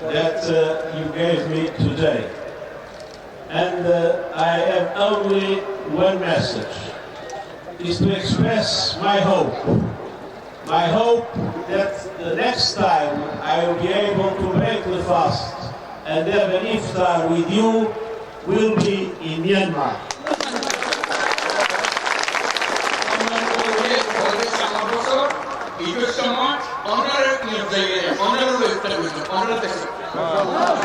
that uh, you gave me today. And uh, I have only one message, is to express my hope. My hope that the next time I will be able to break the fast and have an iftar with you will be in Myanmar. Because someone honorably, honorably, honorably, honorably, honorably, honorably, honorably,